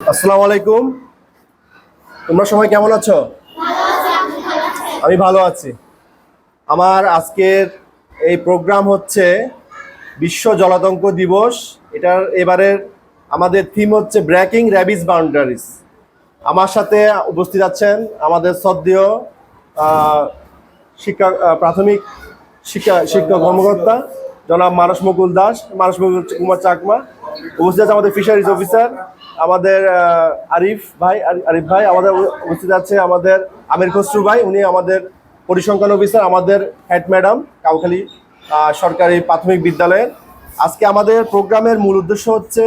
আসসালামু আলাইকুম। তোমরা সবাই কেমন আছো? আমি ভালো আছি। আমার আজকের এই প্রোগ্রাম হচ্ছে বিশ্ব জলাতঙ্ক দিবস। এটার এবারের আমাদের থিম হচ্ছে ব্রেকিং র্যাবিস বাউন্ডারিজ আমার সাথে উপস্থিত আছেন আমাদের সদ্য শিক্ষা প্রাথমিক শিক্ষা শিক্ষা কর্মকর্তা জনাব মানস মুকুল দাস, মানস মুকুল কুমার চাকমা। উপস্থিত আছে আমাদের ফিশারিজ অফিসার আমাদের আরিফ ভাই আরিফ ভাই আমাদের উপস্থিত আছে আমাদের আমির খসরু ভাই, উনি আমাদের পরিসংখ্যান অফিসার, আমাদের হেড ম্যাডাম, কাউখালী সরকারি প্রাথমিক বিদ্যালয়ের। আজকে আমাদের প্রোগ্রামের মূল উদ্দেশ্য হচ্ছে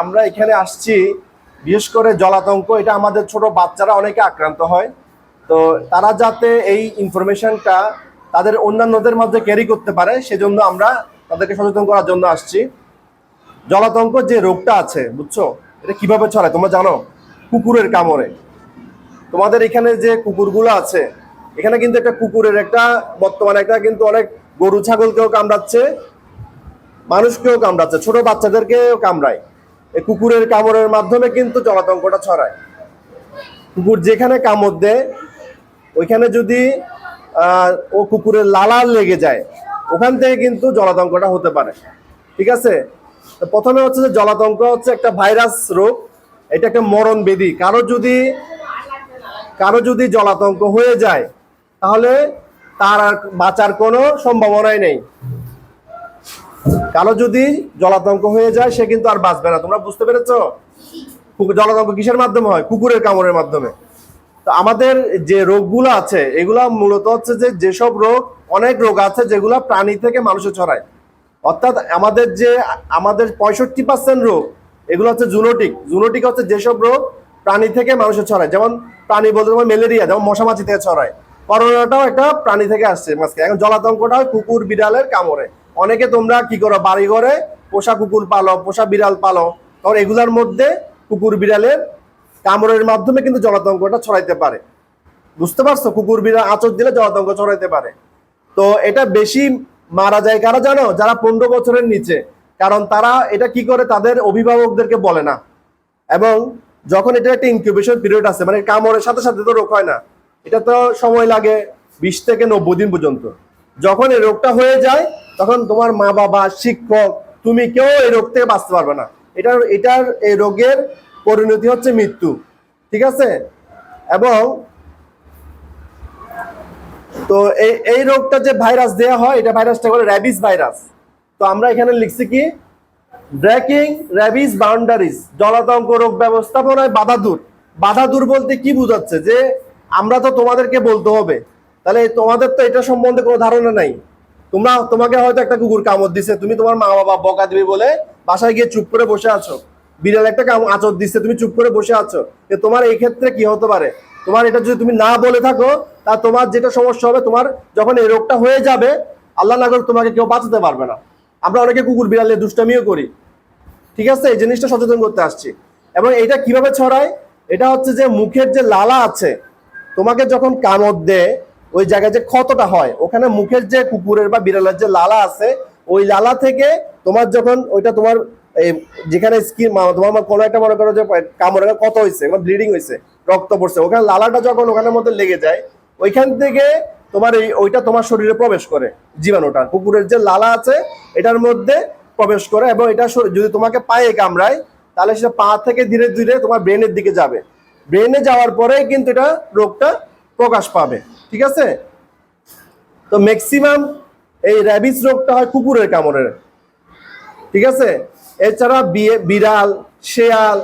আমরা এখানে আসছি, বিশেষ করে জলাতঙ্ক, এটা আমাদের ছোট বাচ্চারা অনেকে আক্রান্ত হয়। তো তারা যাতে এই ইনফরমেশনটা তাদের অন্যান্যদের মধ্যে ক্যারি করতে পারে, সেজন্য আমরা তাদেরকে সচেতন করার জন্য আসছি। জলাতঙ্ক যে রোগটা আছে, বুঝছ? এটা কীভাবে ছড়ায়? তোমরা জানো? কুকুরের কামড়ে। তোমাদের এখানে যে কুকুরগুলো আছে, এখানে কিন্তু একটা কুকুরের একটা বর্তমানে একটা কিন্তু অনেক গরু ছাগলকেও কামড়াচ্ছে, মানুষকেও কামড়াচ্ছে, ছোট বাচ্চাদেরকেও কামড়ায়। এই কুকুরের কামড়ের মাধ্যমে কিন্তু জলাতঙ্কটা ছড়ায়। কুকুর যেখানে কামড় দেয়, ওইখানে যদি ও কুকুরের লালার লেগে যায়, ওখান থেকে কিন্তু জলাতঙ্কটা হতে পারে। ঠিক আছে? প্রথমে হচ্ছে যে জলাতঙ্ক হচ্ছে একটা ভাইরাস রোগ। এটা একটা মরণ ব্যাধি কারও যদি কারও যদি জলাতঙ্ক হয়ে যায়, তাহলে তার আর বাঁচার কোনো সম্ভাবনাই নেই। কারও যদি জলাতঙ্ক হয়ে যায়, সে কিন্তু আর বাঁচবে না। তোমরা বুঝতে পেরেছ? জলাতঙ্ক কিসের মাধ্যমে হয়? কুকুরের কামড়ের মাধ্যমে। তো আমাদের যে রোগগুলো আছে, এগুলা মূলত হচ্ছে যে যেসব রোগ, অনেক রোগ আছে যেগুলো প্রাণী থেকে মানুষে ছড়ায়। অর্থাৎ আমাদের যে, আমাদের পঁয়ষট্টি পার্সেন্ট রোগ, এগুলো হচ্ছে জুনোটিক জুনোটিক হচ্ছে যেসব রোগ প্রাণী থেকে মানুষে ছড়ায়। যেমন প্রাণী বলতে তোমার ম্যালেরিয়া যেমন মশা মাছি থেকে ছড়ায়। করোনাটাও একটা প্রাণী থেকে আসছে মাঝকে এখন জলাতঙ্কটা হয় কুকুর বিড়ালের কামড়ে। অনেকে তোমরা কি করো বাড়ি ঘরে পোষা কুকুর পালো পোষা বিড়াল পালো তখন এগুলার মধ্যে কুকুর বিড়ালের কামড়ের মাধ্যমে কিন্তু জলাতঙ্কটা ছড়াইতে পারে। বুঝতে পারছ? কুকুর বিড়াল আচর দিলে জলাতঙ্ক ছড়াইতে পারে। তো এটা বেশি মারা যায়। কারা জানো? যারা পনেরো বছরের নিচে। কারণ তারা এটা কি করে? তাদের অভিভাবকদেরকে বলে না। এবং যখন এটা একটা ইনকিউবেশন পিরিয়ড আছে মানে কামড়ের সাথে সাথে তো রোগ হয় না। এটা তো সময় লাগে বিশ থেকে নব্বই দিন পর্যন্ত। যখন এই রোগটা হয়ে যায়, তখন তোমার মা বাবা, শিক্ষক, তুমি কেউ এই রোগ থেকে বাঁচতে পারবে না। এটার এটার এই রোগের পরিণতি হচ্ছে মৃত্যু। ঠিক আছে? এবং তো এই এই রোগটা যে ভাইরাস দেয়া হয়, এটা ভাইরাসটা বলে র্যাবিস ভাইরাস। তো আমরা এখানে লিখছি কি? ব্রেকিং র্যাবিস বাউন্ডারিজ জলাতঙ্ক রোগ ব্যবস্থাপনায় বাধা দূর। বাধা দূর বলতে কি বোঝাচ্ছে? যে আমরা তো তোমাদেরকে বলতে হবে। তাহলে তোমাদের তো এটা সম্বন্ধে কোনো ধারণা নাই। তোমরা, তোমাকে হয়তো একটা কুকুর কামড় দিছে, তুমি তোমার মা বাবা বকা দিবে বলে বাসায় গিয়ে চুপ করে বসে আছো। বিড়াল একটা আচর দিচ্ছে তুমি চুপ করে বসে আছো। তোমার এই ক্ষেত্রে কি হতে পারে? তোমার এটা যদি তুমি না বলে থাকো, তা তোমার যেটা সমস্যা হবে, তোমার যখন এই রোগটা হয়ে যাবে, আল্লাহ না করুক তোমাকে কেউ বাঁচাতে পারবে না। আমরা অনেকে কুকুর বিড়ালে দুষ্টামিও করি। ঠিক আছে? এই জিনিসটা সচেতন করতে আসছি। এবং এটা কীভাবে ছড়ায়? এটা হচ্ছে যে মুখের যে লালা আছে, তোমাকে যখন কামড় দেয়, ওই জায়গায় যে ক্ষতটা হয়, ওখানে মুখের যে কুকুরের বা বিড়ালের যে লালা আছে, ওই লালা থেকে তোমার যখন ওইটা তোমার এই যেখানে স্কিন তোমার কোনো একটা মনে করো যে কামড়ে কত হয়েছে ব্লিডিং হয়েছে রক্ত পড়ছে। ওখানে লালাটা যখন ওখানের মধ্যে লেগে যায়, ওইখান থেকে তোমার এই, ওইটা তোমার শরীরে প্রবেশ করে জীবাণুটা। কুকুরের যে লালা আছে, এটার মধ্যে প্রবেশ করে এবং এটা যদি তোমাকে পায়ে কামড়ায়, তাহলে সেটা পা থেকে ধীরে ধীরে তোমার ব্রেনের দিকে যাবে। ব্রেনে যাওয়ার পরে কিন্তু এটা রোগটা প্রকাশ পাবে। ঠিক আছে? তো ম্যাক্সিমাম এই র্যাবিস রোগটা হয় কুকুরের কামড়ের। ঠিক আছে? এছাড়া বিড়াল, শেয়াল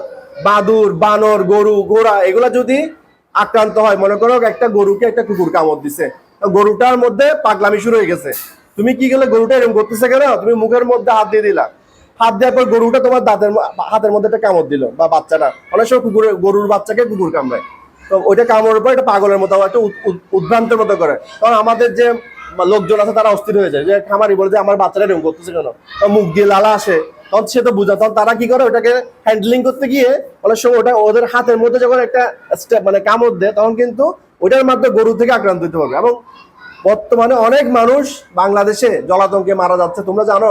বাদুর, বানর, গরু, ঘোড়া, এগুলা যদি আক্রান্ত হয়, মনে করো একটা গরুকে একটা কুকুর কামড় দিছে গরুটার মধ্যে পাগলামি শুরু হয়ে গেছে। তুমি কি গেলে গরুটা এরকম করতেছে কেন? তুমি মুখের মধ্যে হাত দিয়ে দিলা। হাত দেওয়ার পর গরুটা তোমার দাঁতের হাতের মধ্যে একটা কামড় দিল, বা বাচ্চাটা। অনেক সময় কুকুরের গরুর বাচ্চাকে কুকুর কামড়ায়। তো ওইটা কামড়ের পর এটা পাগলের মতো, একটা উদ- উদ- উদ্ভ্রান্তের মতো করে। কারণ আমাদের যে লোকজন আছে তারা অস্থির হয়ে যায়, যে খামারি বলে যে, আমার বাচ্চাটা এরকম করতেছে কেন? মুখ দিয়ে লালা আসে। তখন সে তো বুঝা। তখন তারা কি করে? ওটাকে হ্যান্ডলিং করতে গিয়ে অনেক সময় ওটা ওদের হাতের মধ্যে যখন একটা স্টেপ মানে কামড় দেয়, তখন কিন্তু ওটার মাধ্যমে গরু থেকে আক্রান্ত হতে পারবে এবং বর্তমানে অনেক মানুষ বাংলাদেশে জলাতঙ্কে মারা যাচ্ছে। তোমরা জানো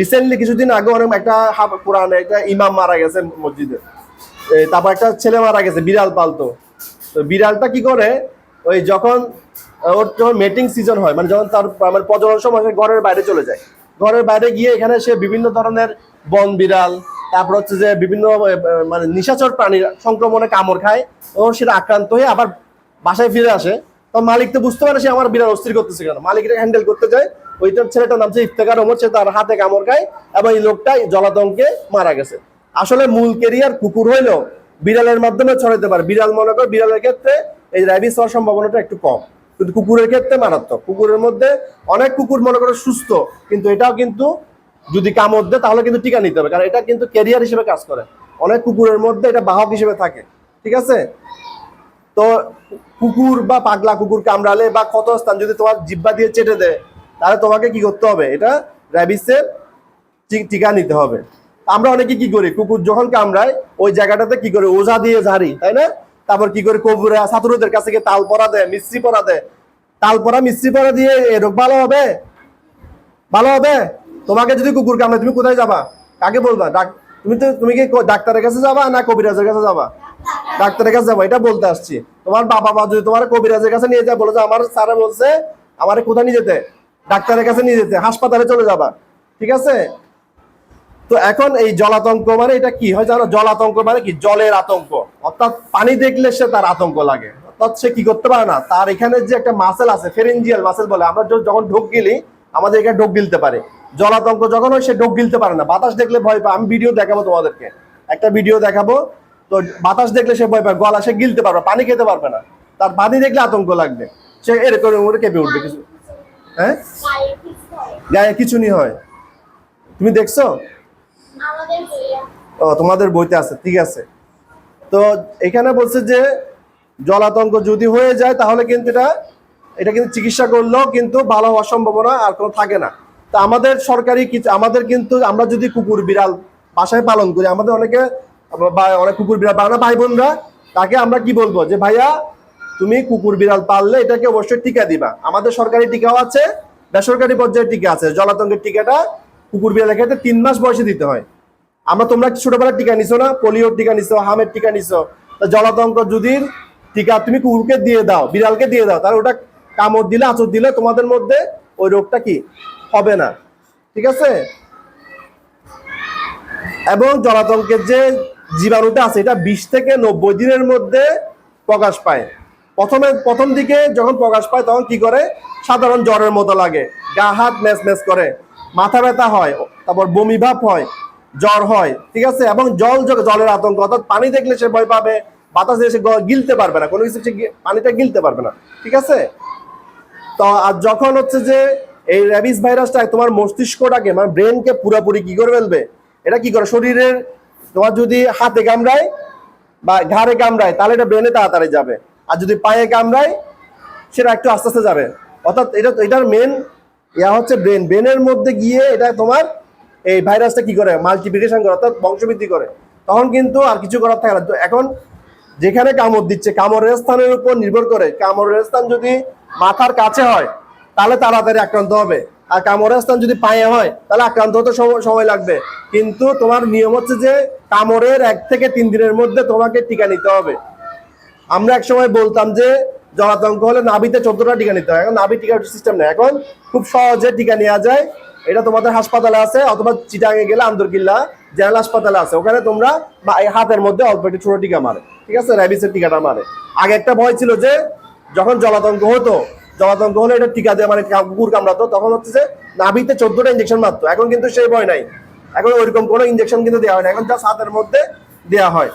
রিসেন্টলি কিছুদিন আগে অনেক একটা কোরআনে একটা ইমাম মারা গেছে মসজিদে। তারপর একটা ছেলে মারা গেছে, বিড়াল পালতো। তো বিড়ালটা কি করে? ওই যখন, ওর যখন মেটিং সিজন হয় মানে যখন তার মানে প্রজনন সময় ঘরের বাইরে চলে যায়। ঘরের বাইরে গিয়ে এখানে সে বিভিন্ন ধরনের বন বিড়াল, তারপর হচ্ছে যে বিভিন্ন মানে নিশাচর প্রাণীর সংক্রমণে কামড় খায় ও সেটা আক্রান্ত হয়ে আবার বাসায় ফিরে আসে। তো মালিক তো বুঝতে পারে সে আমার বিড়াল অস্থির করতেছে কেন। মালিক এটা হ্যান্ডেল করতে যায়। ওইটার ছেলেটার নাম হচ্ছে ইফতেকার ওমর, সে তার হাতে কামড় খায় এবং এই লোকটা জলাতঙ্কে মারা গেছে। আসলে মূল কেরিয়ার কুকুর হইলেও বিড়ালের মাধ্যমে ছড়াতে পারে। বিড়াল মনে করে, বিড়ালের ক্ষেত্রে এই র্যাবিস হওয়ার সম্ভাবনাটা একটু কম। কিন্তু কুকুরের ক্ষেত্রে মারাত্মক। কুকুরের মধ্যে অনেক কুকুর মনে করে সুস্থ, কিন্তু এটাও কিন্তু যদি কামড় দেয়, তাহলে কিন্তু টিকা নিতে হবে। কারণ এটা কিন্তু ক্যারিয়ার হিসেবে কাজ করে। অনেক কুকুরের মধ্যে এটা বাহক হিসেবে থাকে। ঠিক আছে? তো কুকুর বা পাগলা কুকুর কামড়ালে বা ক্ষত স্থান যদি তোমার জিব্বা দিয়ে চেটে দেয়, তাহলে তোমাকে কি করতে হবে? এটা র্যাবিসের টিকা নিতে হবে। আমরা অনেকে কি করি? কুকুর যখন কামড়ায়, ওই জায়গাটাতে কি করে? ওঝা দিয়ে ঝাড়ি, তাই না? তারপর কি করে? কবুরা ছাত্রদের কাছে গিয়ে তাল পরা দেয় মিস্ত্রি পরা দেয়। তাল পরা মিস্ত্রি পরা দিয়ে এ রোগ ভালো হবে? ভালো হবে? তোমাকে যদি কুকুর কামড়ে তুমি কোথায় যাবা? কাকে বলবা? তুমি তো, তুমি কি ডাক্তারের কাছে যাবা না কবিরাজের কাছে যাবা? ডাক্তারের কাছে যাবা, এটা বলতে আসছি। তোমার বাবা মা যদি তোমার কবিরাজের কাছে নিয়ে যায়, বলে যে আমার স্যারে বলছে, আমার কোথায় নিয়ে যেতে? ডাক্তারের কাছে নিয়ে যেতে, হাসপাতালে চলে যাবা। ঠিক আছে? তো এখন এই জলাতঙ্ক মানে এটা কি? হয় জানো, জলাতঙ্ক মানে কি? জলের আতঙ্ক। অর্থাৎ পানি দেখলে সে তার আতঙ্ক লাগে। অর্থাৎ সে কি করতে পারে না? তার এখানে যে একটা মাসেল আছে ফেরেঞ্জিয়াল মাসেল বলে, আমরা যখন ঢোক গিলি আমাদের এখানে ঢোক গিলতে পারে। জলাতঙ্ক যখন হয়, সে ঢোক গিলতে পারে না। বাতাস দেখলে ভয় পায়। আমি ভিডিও দেখাবো তোমাদেরকে। একটা ভিডিও দেখাবো। তো বাতাস দেখলে সে ভয় পায়। গলা সে গিলতে পারবে পানি খেতে পারবে না। তার পানি দেখলে আতঙ্ক লাগবে। সে এরকম কেঁপে উঠবে। কিছু হয়? গায়ে কিছু নি হয়। তুমি দেখছ? ও, তোমাদের বইতে আছে। ঠিক আছে। তো এখানে বলছে যে, জলাতঙ্ক যদি হয়ে যায়, তাহলে কিন্তু এটা এটা কিন্তু চিকিৎসা করলেও কিন্তু ভালো হওয়ার সম্ভাবনা আর কোনো থাকে না। তো আমাদের সরকারি কিছু, আমাদের কিন্তু আমরা যদি কুকুর বিড়াল বাসায় পালন করি, আমাদের অনেকে অনেক কুকুর বিড়াল পালন ভাই বোনরা তাকে আমরা কি বলব যে, ভাইয়া, তুমি কুকুর বিড়াল পাললে এটাকে অবশ্যই টিকা দিবা। আমাদের সরকারি টিকাও আছে, বেসরকারি পর্যায়ে টিকা আছে। জলাতঙ্কের টিকাটা কুকুর বিড়ালের ক্ষেত্রে তিন মাস বয়সে দিতে হয়। আমরা তোমরা ছোটবেলার টিকা নিছো না পোলিওর টিকা নিছো, হামের টিকা নিছো জলাতঙ্ক যদি টিকা তুমি কুকুরকে দিয়ে দাও, বিড়ালকে দিয়ে দাও, তাহলে ওটা কামড় দিলে, আঁচড় দিলে তোমাদের মধ্যে ওই রোগটা কি হবে না, ঠিক আছে? এবং জলাতঙ্কের যে জীবাণুটা আছে, এটা বিশ থেকে নব্বই দিনের মধ্যে প্রকাশ পায়। প্রথমে, প্রথম দিকে যখন প্রকাশ পায়, তখন কি করে? সাধারণ জ্বরের মতো লাগে। গা, হাত ম্যাচ ম্যাচ করে। মাথা ব্যথা হয়, তারপর বমি ভাব হয়, জ্বর হয়, ঠিক আছে? এবং জল জলের আতঙ্ক, অর্থাৎ পানি দেখলে সে ভয় পাবে, বাতাস দিয়ে সে গিলতে পারবে না, কোনো কিছু সে পানিটা গিলতে পারবে না, ঠিক আছে? তো আর যখন হচ্ছে যে এই র্যাবিস ভাইরাসটা তোমার মস্তিষ্কটাকে মানে ব্রেনকে পুরোপুরি কি করে ফেলবে? এটা কি করে? শরীরের তোমার যদি হাতে কামড়ায় বা ঘাড়ে কামড়ায়, তাহলে এটা ব্রেনে তাড়াতাড়ি যাবে। আর যদি পায়ে কামড়ায়, সেটা একটু আস্তে আস্তে যাবে। অর্থাৎ এটা এটার মেন ইয়া হচ্ছে ব্রেন ব্রেনের মধ্যে গিয়ে এটা তোমার এই ভাইরাসটা কি করে? মাল্টিপ্লিকেশন করে, অর্থাৎ বংশবৃদ্ধি করে। তখন কিন্তু আর কিছু করার থাকে না। তো এখন যেখানে কামড় দিচ্ছে, কামড়ের স্থানের উপর নির্ভর করে। কামড়ের স্থান যদি মাথার কাছে হয়, তাহলে তাড়াতাড়ি আক্রান্ত হবে। আর কামড়ের স্থান যদি পায়ে হয়, তাহলে আক্রান্ত হতে সময়- লাগবে। কিন্তু তোমার নিয়ম হচ্ছে যে, কামড়ের এক থেকে তিন দিনের মধ্যে তোমাকে টিকা নিতে হবে। আমরা এক সময় বলতাম যে, জলাতঙ্ক হলে নাভিতে চোদ্দটা টিকা নিতে হয়। এখন নাভি টিকা সিস্টেম নেই। এখন খুব সহজে টিকা নেওয়া যায়। এটা তোমাদের হাসপাতালে আছে, অথবা চিটাঙে গেলে আন্দরকিল্লা জেনারেল হাসপাতালে আছে। ওখানে তোমরা হাতের মধ্যে অল্প একটু ছোট টিকা মারে, ঠিক আছে? র্যাবিসের টিকাটা মারে। আগে একটা ভয় ছিল যে, যখন জলাতঙ্ক হতো, জলাতঙ্ক হলে এটা টিকা দেওয়া মানে কুকুর কামড়াতো, তখন হচ্ছে যে নাভিতে চোদ্দটা ইঞ্জেকশন মারতো। এখন কিন্তু সেই ভয় নাই। এখন ওইরকম কোনো ইঞ্জেকশন কিন্তু দেওয়া হয় না। এখন জাস্ট হাতের মধ্যে দেওয়া হয়।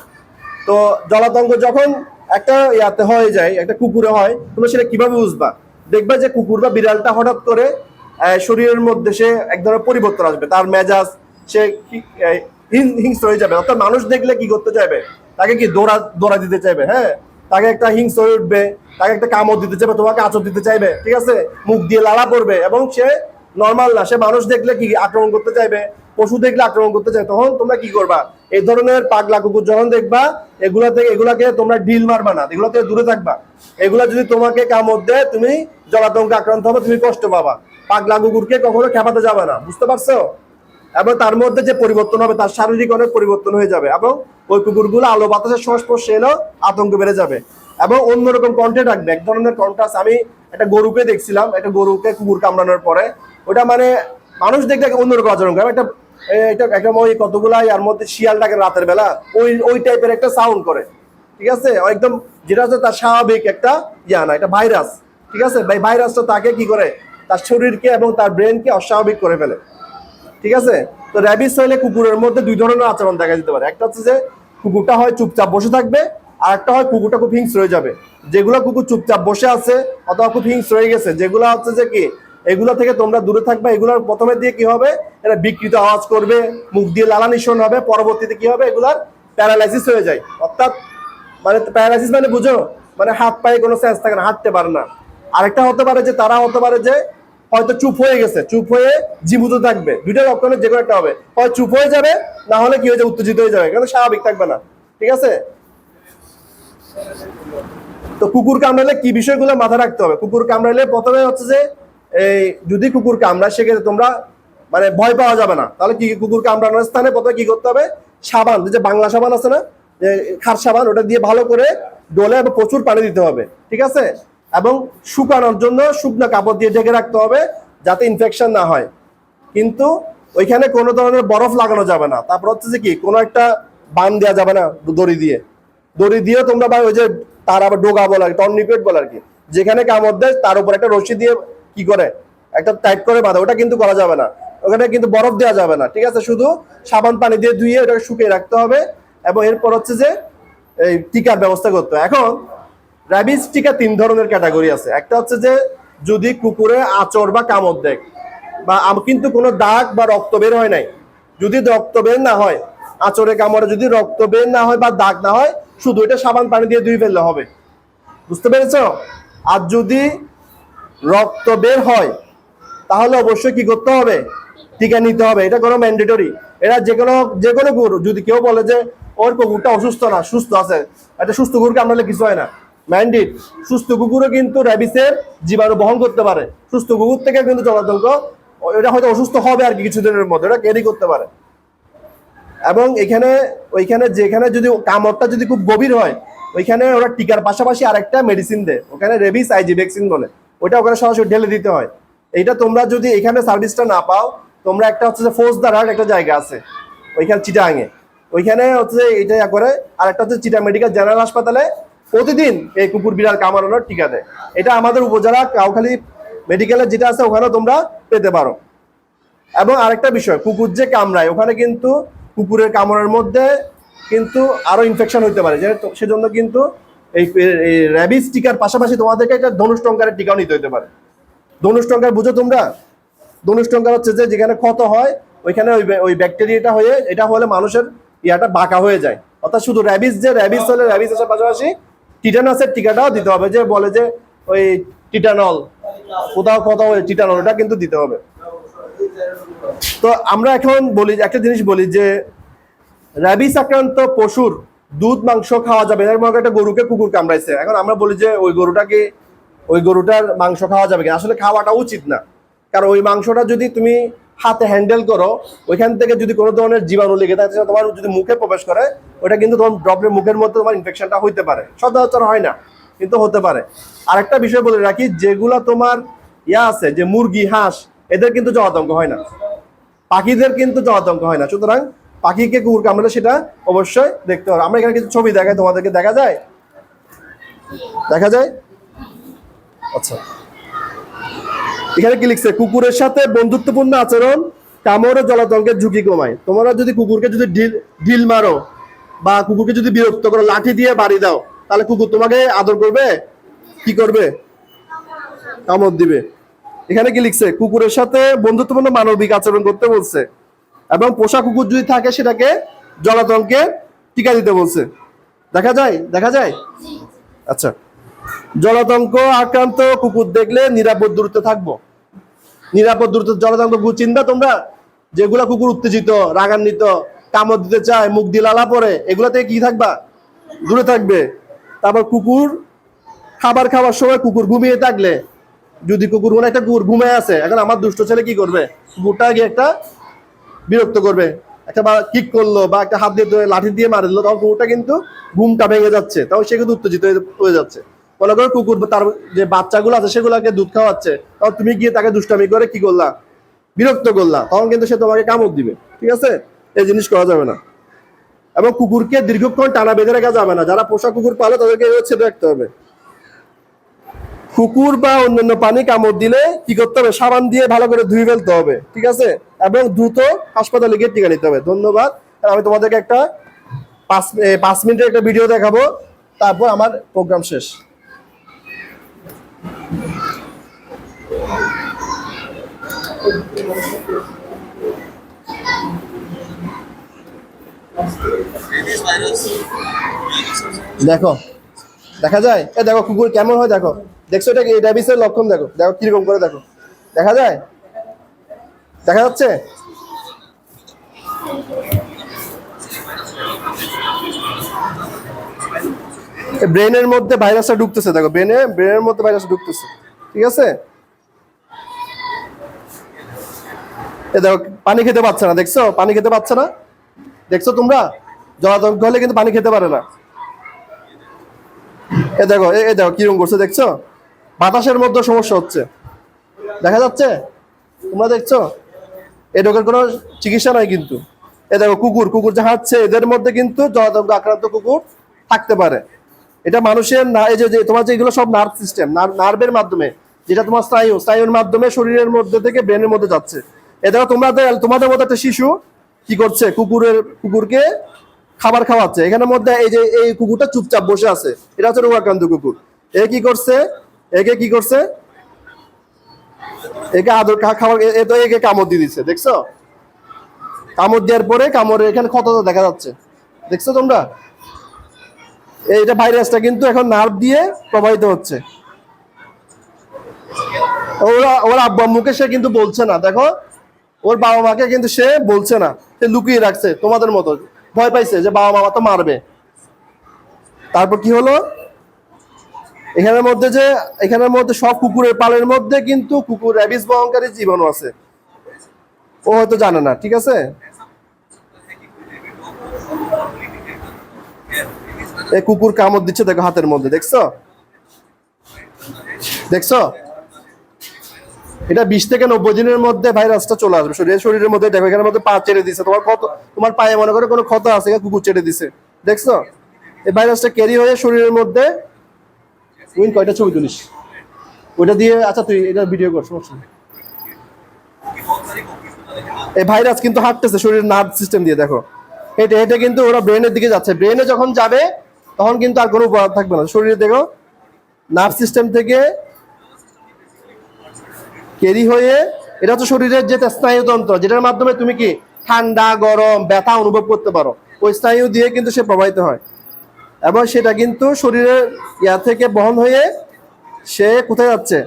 তো জলাতঙ্ক যখন একটা ইয়াতে হয়ে যায়, একটা কুকুরে হয়, তোমরা সেটা কীভাবে বুঝবা? দেখবা যে কুকুর বা বিড়ালটা হঠাৎ করে শরীরের মধ্যে সে এক ধরনের পরিবর্তন আসবে। তার মেজাজ সে কি- আহ, হিং- হিংস্র হয়ে যাবে। অর্থাৎ মানুষ দেখলে কি করতে চাইবে? তাকে কি দৌড়া দৌড়া দিতে চাইবে? হ্যাঁ? তাকে একটা হিংস্র হয়ে উঠবে তাকে একটা কামড় দিতে চাইবে তোমাকে আচর দিতে চাইবে ঠিক আছে? মুখ দিয়ে লালা পড়বে এবং সে নর্মাল না। সে মানুষ দেখলে কি আক্রমণ করতে চাইবে? পশু দেখলে আক্রমণ করতে চাই তখন তোমরা কি করবা? এই ধরনের পাগলা কুকুর যখন দেখবা এগুলা থেকে এগুলাকে তোমরা ডিল মারবা না। এগুলা থেকে দূরে থাকবা। এগুলা যদি তোমাকে কামড় দেয় তুমি জলাতঙ্কে আক্রান্ত হবে তুমি কষ্ট পাবা। পাগলা কুকুরকে কখনো খেপাতে যাবে না, বুঝতে পারছ? এবং তার মধ্যে যে পরিবর্তন হবে, তার শারীরিক অনেক পরিবর্তন হয়ে যাবে এবং ওই কুকুরগুলো আলো বাতাসের সংস্পর্শে এলো আতঙ্ক বেড়ে যাবে। এবং অন্যরকম কণ্ঠে ডাকবে এক ধরনের আছে, আমি একটা গরুকে দেখছিলাম, একটা গরুকে কুকুর কামড়ানোর পরে। ওটা মানে মানুষ দেখলে অন্যরকম আচরণ করে, একটা এটা একটা ওই কতগুলা আর মধ্যে শিয়াল ডাকে রাতের বেলা, ওই ওই টাইপের একটা সাউন্ড করে, ঠিক আছে? একদম, যেটা হচ্ছে তার স্বাভাবিক একটা ইয়া না এটা ভাইরাস ঠিক আছে? ভাই ভাইরাসটা তাকে কি করে? তার শরীরকে এবং তার ব্রেনকে অস্বাভাবিক করে ফেলে। ঠিক আছে? তো র্যাবিস হইলে কুকুরের মধ্যে দুই ধরনের আচরণ দেখা যেতে পারে। একটা হচ্ছে যে, কুকুরটা হয় চুপচাপ বসে থাকবে, আর একটা হয় কুকুরটা খুব হিংস্র হয়ে যাবে। যেগুলো কুকুর চুপচাপ বসে আছে, অথবা খুব হিংস্র হয়ে গেছে, যেগুলো হচ্ছে যে কি, এগুলো থেকে তোমরা দূরে থাকবে। এগুলোর প্রথমে দিয়ে কি হবে? এটা বিকৃত আওয়াজ করবে, মুখ দিয়ে লালা নিঃসরণ হবে, পরবর্তীতে কি হবে? এগুলার প্যারালাইসিস হয়ে যায়। অর্থাৎ মানে প্যারালাইসিস মানে বুঝো? মানে হাত পায়ে কোনো সেন্স থাকে না, হাঁটতে পারে না। আরেকটা হতে পারে যে তারা হতে পারে যে হয়তো চুপ হয়ে গেছে, চুপ হয়ে জীবিত থাকবে। দুইটা লক্ষণের যে কোনো একটা হবে। হয় চুপ হয়ে যাবে, না হলে কি হয়ে যাবে? উত্তেজিত হয়ে যাবে। কিন্তু স্বাভাবিক থাকবে না। ঠিক আছে? তো কুকুর কামড়ালে কি বিষয়গুলো মাথায় রাখতে হবে? কুকুর কামড়ালে প্রথমে হচ্ছে যে, এই যদি কুকুর কামড়ায়, সেক্ষেত্রে তোমরা মানে ভয় পাওয়া যাবে না। তাহলে কি কুকুর কামড়ানোর স্থানে প্রথমে কি করতে হবে? সাবান যে বাংলা সাবান আছে না? যে খার সাবান, ওটা দিয়ে ভালো করে ডোলে এবং প্রচুর পানি দিতে হবে। ঠিক আছে? এবং শুকানোর জন্য শুকনো কাপড় দিয়ে ঢেকে রাখতে হবে যাতে ইনফেকশন না হয়। কিন্তু ওইখানে কোনো ধরনের বরফ লাগানো যাবে না। তারপর হচ্ছে যে কি, কোনো একটা বান দেওয়া যাবে না দড়ি দিয়ে। দড়ি দিয়ে তোমরা ভাই ওই যে তার আবার ডোগা বলে আর টর্নিপেট বলে আর কি। যেখানে কামড় দেয়, তার উপর একটা রশি দিয়ে কি করে, একটা টাইট করে বাঁধা। ওটা কিন্তু করা যাবে না। ওখানে কিন্তু বরফ দেওয়া যাবে না, ঠিক আছে? শুধু সাবান পানি দিয়ে ধুয়ে ওটাকে শুকিয়ে রাখতে হবে এবং এরপর হচ্ছে যে এই টিকার ব্যবস্থা করতে এখন র্যাবিস টিকা তিন ধরনের ক্যাটাগরি আছে। একটা হচ্ছে যে, যদি কুকুরে আচর বা কামড় দেয়, বা আম- কিন্তু কোনো দাগ বা রক্ত বের হয় নাই, যদি রক্ত বের না হয় আচরে কামড়ে যদি রক্ত বের না হয় বা দাগ না হয়, শুধু এটা সাবান পানি দিয়ে ধুয়ে ফেললে হবে। বুঝতে পেরেছ? আর যদি রক্ত বের হয়, তাহলে অবশ্যই কি করতে হবে? টিকা নিতে হবে। এটা কোনো ম্যান্ডেটরি এটা যে কোনো যে কোনো কুকুর, যদি কেউ বলে যে, ওর কুকুরটা অসুস্থ না, সুস্থ আছে। একটা সুস্থ কুকুরকে আমলে কিছু হয় না। ম্যান্ডেট সুস্থ কুকুরও কিন্তু র্যাবিসের জীবাণু বহন করতে পারে। সুস্থ কুকুর থেকে কিন্তু জলাতঙ্ক, এটা হয়তো অসুস্থ হবে আর কি কিছুদিনের মধ্যে, এটা ক্যারি করতে পারে। এবং এখানে, ওইখানে যেখানে যদি কামড়টা যদি খুব গভীর হয়, ওইখানে ওরা টিকার পাশাপাশি আরেকটা মেডিসিন দেয়। ওখানে রেবিস আইজি ভ্যাকসিন বলে। ওটা ওখানে সরাসরি ঢেলে দিতে হয়। এইটা তোমরা যদি এখানে সার্ভিসটা না পাও, তোমরা একটা হচ্ছে যে দ্বারার একটা জায়গা আছে, ওইখানে চিটাঙে ওইখানে হচ্ছে এটা করে আর একটা হচ্ছে চিটা মেডিকেল জেনারেল হাসপাতালে প্রতিদিন এই কুকুর বিড়াল কামড়ানোর টিকা দেয়। এটা আমাদের উপজেলা কাউখালী মেডিকেলের যেটা আছে, ওখানেও তোমরা পেতে পারো। এবং আরেকটা বিষয়, কুকুর যে কামড়ায়, ওখানে কিন্তু কুকুরের কামড়ের মধ্যে কিন্তু আরও ইনফেকশন হতে পারে। সেজন্য কিন্তু এই র্যাবিস টিকার পাশাপাশি তোমাদেরকে একটা ধনুষ্টঙ্কারের টিকাও নিতে হতে পারে। ধনুষ্টঙ্কার বুঝো তোমরা? ধনুষ্টঙ্কার হচ্ছে যে যেখানে ক্ষত হয়, ওইখানে ওই ওই ব্যাকটেরিয়াটা হয়ে, এটা হলে মানুষের ইয়াটা বাঁকা হয়ে যায়। অর্থাৎ শুধু র্যাবিস যে র্যাবিস হলে র্যাবিস আসার পাশাপাশি টিটানাসের টিকাটাও দিতে হবে যে বলে যে ওই টিটানল কোথাও কোথাও টিটানল ওটা কিন্তু দিতে হবে। তো আমরা এখন বলি, একটা জিনিস বলি যে র্যাবিস আক্রান্ত পশুর দুধ, মাংস খাওয়া যাবে এর মধ্যে একটা গরুকে কুকুর কামড়াইছে। এখন আমরা বলি যে ওই গরুটাকে ওই গরুটার মাংস খাওয়া যাবে কিনা? আসলে খাওয়াটা উচিত না। কারণ ওই মাংসটা যদি তুমি হাতে হ্যান্ডেল করো, ওইখান থেকে যদি কোনো ধরনের জীবাণু লেগে থাকে তোমার যদি মুখে প্রবেশ করে ওটা কিন্তু তোমার ড্রপের মুখের মধ্যে তোমার ইনফেকশনটা হইতে পারে। সচরাচর হয় না, কিন্তু হতে পারে। আরেকটা বিষয় বলে রাখি, যেগুলা তোমার ইয়া আছে, যে মুরগি, হাঁস, এদের কিন্তু জলাতঙ্ক হয় না। পাখিদের কিন্তু জলাতঙ্ক হয় না। সুতরাং পাখিকে কুকুর কামড়ালে সেটা অবশ্যই দেখতে হবে। আমরা এখানে কিছু ছবি দেখাই, তোমাদেরকে দেখা যায়? দেখা যায়? আচ্ছা। এখানে কি লিখছে? কুকুরের সাথে বন্ধুত্বপূর্ণ আচরণ কামড় ও জলাতঙ্কের ঝুঁকি কমায়। তোমরা যদি কুকুরকে যদি ঢিল ঢিল মারো বা কুকুরকে যদি বিরক্ত করো লাঠি দিয়ে বাড়ি দাও তাহলে কুকুর তোমাকে আদর করবে? কি করবে? কামড় দিবে। এখানে কি লিখছে? কুকুরের সাথে বন্ধুত্বপূর্ণ মানবিক আচরণ করতে বলছে এবং পোষা কুকুর যদি থাকে সেটাকে জলাতঙ্কে টিকা দিতে বলছে। দেখা যায়? দেখা যায়? আচ্ছা। জলাতঙ্ক আক্রান্ত, কুকুর দেখলে নিরাপদ দূরত্বে থাকব। নিরাপদ দূরত্ব জলাতঙ্ক চিনবা তোমরা? যেগুলা কুকুর উত্তেজিত, রাগান্বিত, কামড় দিতে চায়, মুখ দিয়ে লালা পরে এগুলা থেকে কি থাকবা? দূরে থাকবে। তারপর কুকুর, খাবার খাওয়ার সময় কুকুর ঘুমিয়ে থাকলে, যদি কুকুর কোনো একটা কুকুর ঘুমিয়ে আছে, এখন আমার দুষ্ট ছেলে কি করবে? কুকুরটা গিয়ে একটা বিরক্ত করবে। একটা বা কিক করল বা একটা হাত দিয়ে লাঠি দিয়ে মারে দিল তখন কুকুরটা কিন্তু ঘুমটা ভেঙে যাচ্ছে, তখন সে কিন্তু উত্তেজিত হয়ে যাচ্ছে। মনে করো কুকুর তার যে বাচ্চাগুলো আছে সেগুলোকে দুধ খাওয়াচ্ছে তখন তুমি গিয়ে তাকে দুষ্টামি করে কি করলা? বিরক্ত করলা। তখন কিন্তু সে তোমাকে কামড় দিবে, ঠিক আছে? এই জিনিস করা যাবে না। এবং কুকুরকে দীর্ঘক্ষণ টানা বেঁধে রাখা যাবে না। যারা পোষা কুকুর পালে তাদেরকে ছেড়ে রাখতে হবে। কুকুর বা অন্যান্য পানি কামড় দিলে কি করতে হবে? সাবান দিয়ে ভালো করে ধুয়ে ফেলতে হবে, ঠিক আছে? এবং দ্রুত হাসপাতালে গিয়ে টিকা নিতে হবে। ধন্যবাদ। আমি তোমাদেরকে একটা পাঁচ পাঁচ মিনিটের একটা ভিডিও দেখাবো। তারপর আমার প্রোগ্রাম শেষ। দেখো, দেখা যায়? এ দেখো, কুকুর কেমন হয় দেখো। দেখছ এটা কি? র্যাবিসের লক্ষণ দেখো। দেখো কীরকম করে দেখো। দেখা যায়? দেখা যাচ্ছে? ব্রেনের মধ্যে ভাইরাসটা ঢুকতেছে, দেখো, ব্রেনে, ব্রেনের মধ্যে ভাইরাস ঢুকতেছে, ঠিক আছে? এ দেখো, পানি খেতে পাচ্ছে না, দেখছ? পানি খেতে পাচ্ছে না? দেখছ তোমরা? জলাতঙ্ক হলে কিন্তু পানি খেতে পারে না। এ দেখো এ দেখো কীরকম করছে, দেখছ? বাতাসের মধ্যে সমস্যা হচ্ছে। দেখা যাচ্ছে? তোমরা দেখছ? এ রোগের কোনো চিকিৎসা নাই কিন্তু। এ দেখো, কুকুর কুকুর যে হাঁটছে, এদের মধ্যে কিন্তু জলাতঙ্ক আক্রান্ত কুকুর থাকতে পারে। এটা মানুষের না, এই যে তোমার যেগুলো সব নার্ভ সিস্টেম নার্ভের মাধ্যমে, যেটা তোমার স্নায়ু, স্নায়ুর মাধ্যমে শরীরের মধ্যে থেকে ব্রেনের মধ্যে যাচ্ছে। এ দেখো তোমাদের তোমাদের মতো একটা শিশু কি করছে? কুকুরের, কুকুরকে খাবার খাওয়াচ্ছে। এখানের মধ্যে এই যে, এই কুকুরটা চুপচাপ বসে আছে। এটা হচ্ছে রোগাক্রান্ত কুকুর। এ কি করছে? একে কি করছে? একে আদর খাবার এ তো একে কামড় দিয়ে দিচ্ছে, দেখছ? কামড় দেওয়ার পরে কামড়ের এখানে ক্ষতটা দেখা যাচ্ছে। দেখছ তোমরা? এইটা ভাইরাসটা কিন্তু এখন নার্ভ দিয়ে প্রবাহিত হচ্ছে। ওরা, ওর আব্বু আম্মুকে সে কিন্তু বলছে না, দেখো। ওর বাবা মাকে কিন্তু সে বলছে না, সে লুকিয়ে রাখছে তোমাদের মতো। ভয় পাইছে যে বাবা মামা তো মারবে। তারপর কি হলো? এখানের মধ্যে যে, এখানের মধ্যে সব কুকুরের পালের মধ্যে কিন্তু কুকুর র্যাবিস বহনকারী জীবাণু আছে। ও হয়তো জানে না, ঠিক আছে? এই কুকুর কামড় দিচ্ছে দেখো হাতের মধ্যে, দেখছ? দেখছ? এটা বিশ থেকে নব্বই দিনের মধ্যে ভাইরাসটা চলে আসবে। শরীরের শরীরের মধ্যে দেখো, এখানের মধ্যে পা চেড়ে দিছে। তোমার কত তোমার পায়ে মনে করে কোনো ক্ষত আছে কুকুর চেড়ে দিছে। দেখছ? এই ভাইরাসটা ক্যারি হয়ে শরীরের মধ্যে উইন, কয়টা ছবি তুলিস? ওইটা দিয়ে আচ্ছা তুই এটা ভিডিও কর, সমস্যা এই ভাইরাস কিন্তু হাঁটতেছে শরীরের নার্ভ সিস্টেম দিয়ে, দেখো। হেঁটে হেঁটে কিন্তু ওরা ব্রেনের দিকে যাচ্ছে। ব্রেনে যখন যাবে তখন কিন্তু আর কোনো উপহার থাকবে না। শরীরে দেখো নার্ভ সিস্টেম থেকে ক্যারি হয়ে, এটা হচ্ছে শরীরের যে স্নায়ুতন্ত্র যেটার মাধ্যমে তুমি কি ঠান্ডা, গরম, ব্যথা অনুভব করতে পারো। ওই স্নায়ু দিয়ে কিন্তু সে প্রবাহিত হয়। এবং সেটা কিন্তু শরীরের ইয়া থেকে বহন হয়ে সে কোথায় যাচ্ছে?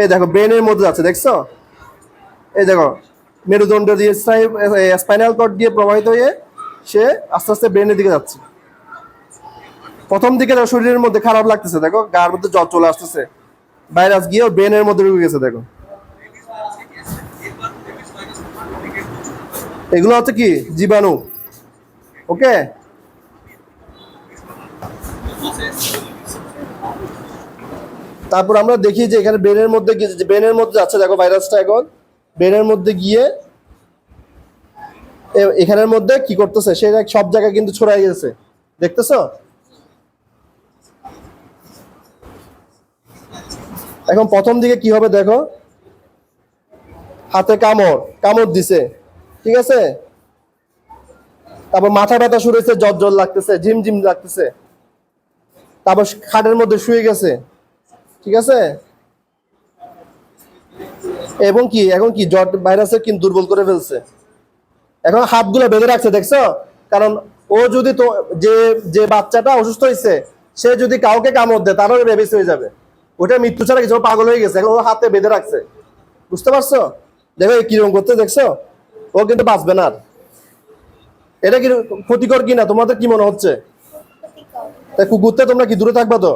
এই দেখো, ব্রেনের মধ্যে যাচ্ছে, দেখছ? এই দেখো, মেরুদণ্ড দিয়ে স্পাইনাল কর্ড দিয়ে প্রবাহিত হয়ে সে আস্তে আস্তে ব্রেনের দিকে যাচ্ছে। প্রথম দিকে শরীরের মধ্যে খারাপ লাগতেছে, দেখো, গার মধ্যে জ্বর চলে আসতেছে। ভাইরাস গিয়ে ব্রেনের মধ্যে ঢুকে গেছে, দেখো। এগুলো হচ্ছে কি? জীবাণু। ওকে? তারপর আমরা দেখি যে এখানে ব্রেনের মধ্যে ব্রেনের মধ্যে যাচ্ছে, দেখো, ভাইরাসটা এখন। ব্রেনের মধ্যে গিয়ে এখানের মধ্যে কি করতেছে? সেটা সব জায়গায় কিন্তু ছড়াই গেছে। দেখতেছো? এখন প্রথম দিকে কি হবে দেখো? হাতে কামড় কামড় দিছে। ঠিক আছে? তারপর মাথা ব্যথা শুরু হয়েছে, জ্বর জ্বর লাগতেছে, ঝিম ঝিম লাগতেছে। তারপর খাটের মধ্যে শুয়ে গেছে। ঠিক আছে? এবং কি, এখন কি, জ্বর ভাইরাসে কিন্তু দুর্বল করে ফেলছে। এখন হাতগুলো বেঁধে রাখছে, দেখছ? কারণ ও যদি তো যে যে বাচ্চাটা অসুস্থ হয়েছে সে যদি কাউকে কামড় দেয়, তারও রেবিস হয়ে যাবে। ওটা মৃত্যু ছাড়া কিছু পাগল হয়ে গেছে, এখন ও হাতে বেঁধে রাখছে। বুঝতে পারছ? দেখো এই কীরকম করতে, দেখছ? ও কিন্তু বাঁচবে না এটা কি ক্ষতিকর কিনা? তোমাদের কি মনে হচ্ছে? তাই কুকুরতে তোমরা কি দূরে থাকবা তো?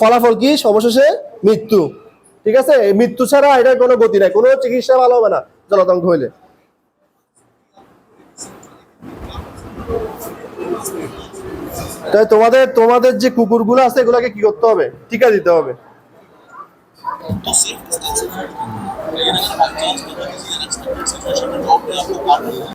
ফলাফল কি? অবশেষে মৃত্যু। ঠিক আছে? মৃত্যু ছাড়া এটার কোনো গতি নাই। কোনো চিকিৎসা ভালো হবে না জলাতঙ্ক হইলে। তাই তোমাদের তোমাদের যে কুকুরগুলো আছে, এগুলোকে কি করতে হবে? টিকা দিতে হবে।